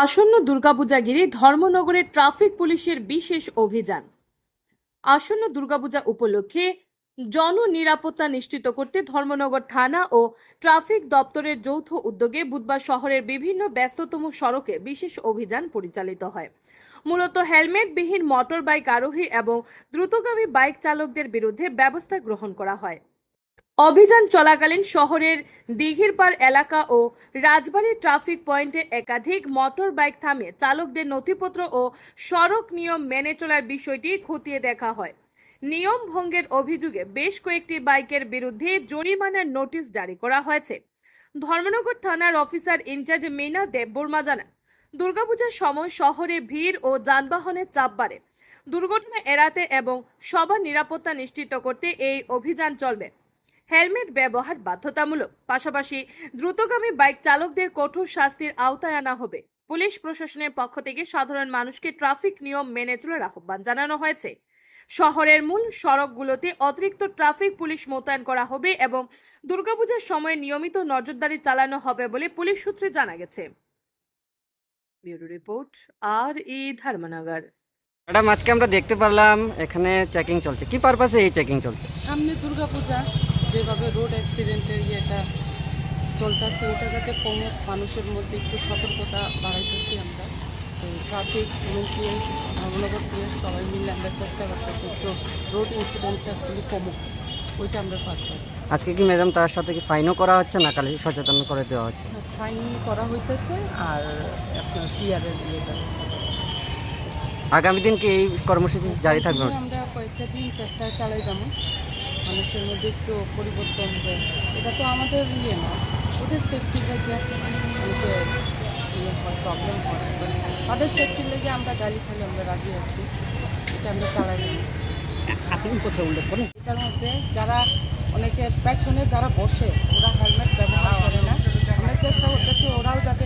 আসন্ন দুর্গাপূজা ঘিরে ধর্মনগরের ট্রাফিক পুলিশের বিশেষ অভিযান। আসন্ন দুর্গাপূজা উপলক্ষে জননিরাপত্তা নিশ্চিত করতে ধর্মনগর থানা ও ট্রাফিক দপ্তরের যৌথ উদ্যোগে বুধবার শহরের বিভিন্ন ব্যস্ততম সড়কে বিশেষ অভিযান পরিচালিত হয়। মূলত হেলমেটবিহীন মোটর বাইক আরোহী এবং দ্রুতগামী বাইক চালকদের বিরুদ্ধে ব্যবস্থা গ্রহণ করা হয়। অভিযান চলাকালীন শহরের দিঘিরপাড় এলাকা ও রাজবাড়ী ট্রাফিক পয়েন্টে একাধিক মোটর বাইক থামিয়ে চালকদের নথিপত্র ও সড়ক নিয়ম মেনে চলার বিষয়টি খতিয়ে দেখা হয়। নিয়ম ভঙ্গের অভিযোগে বেশ কয়েকটি বাইকের বিরুদ্ধে জরিমানার নোটিশ জারি করা হয়েছে। ধর্মনগর থানার অফিসার ইনচার্জ মিনা দেববর্মা জানান, দুর্গাপূজার সময় শহরে ভিড় ও যানবাহনের চাপ বাড়ে। দুর্ঘটনা এড়াতে এবং সবার নিরাপত্তা নিশ্চিত করতে এই অভিযান চলবে। হেলমেট ব্যবহার বাধ্যতামূলক। পাশাপাশি দ্রুতগামী বাইক চালকদের কঠোর শাস্তির আওতায় আনা হবে। পুলিশ প্রশাসনের পক্ষ থেকে সাধারণ মানুষকে ট্রাফিক নিয়ম মেনে চলার আহ্বান জানানো হয়েছে। শহরের মূল সড়কগুলোতে অতিরিক্ত ট্রাফিক পুলিশ মোতায়েন করা হবে এবং দুর্গাপূজার সময় নিয়মিত নজরদারি চালানো হবে বলে পুলিশ সূত্রে জানা গেছে। ব্যুরো রিপোর্ট আর ই ধর্মনগর। ম্যাডাম আজকে আমরা দেখতে পারলাম এখানে চেকিং চলছে। কি পারপাসে এই চেকিং চলছে? সামনে দুর্গাপূজা। যেভাবে রোড অ্যাক্সিডেন্টের ইয়েটা চলতেছে ওটা যাতে কমে মানুষের মধ্যে একটু সতর্কতা বাড়াইতেছি আমরা। তো ট্রাফিক মেনটেন্স ধর্মনগর পুলিশ সবাই মিলে আমরা চেষ্টা করতেছি তো রোড ইনসিডেন্টটা অ্যাকচুয়ালি কমুক ওইটা আমরা পারতাম আজকে কি ম্যাডাম তার সাথে কি ফাইনও করা হচ্ছে না খালি সচেতন করে দেওয়া হচ্ছে? ফাইন করা হইতেছে আর আপনার পিয়ারের ইয়েটা আগামী দিন কি এই কর্মসূচি জারি থাকবে? আমরা কয়েকটা দিন চেষ্টা চালাই যেমন মানুষের মধ্যে একটু পরিবর্তন হবে এটা তো আমাদের ইয়ে না ওদের সেফটির লেগে অনেকের ইয়ে হয় প্রবলেম হয়। তাদের সেফটির লেগে আমরা গাড়ি খালি আমরা রাজি আছি এটা আমরা চালাই আপনি কোথায় উল্লেখ করুন? এটার মধ্যে যারা অনেকে পেছনে যারা বসে ওরা হেলমেট ব্যবহার করে না। আমরা চেষ্টা করতেছি ওরাও যাতে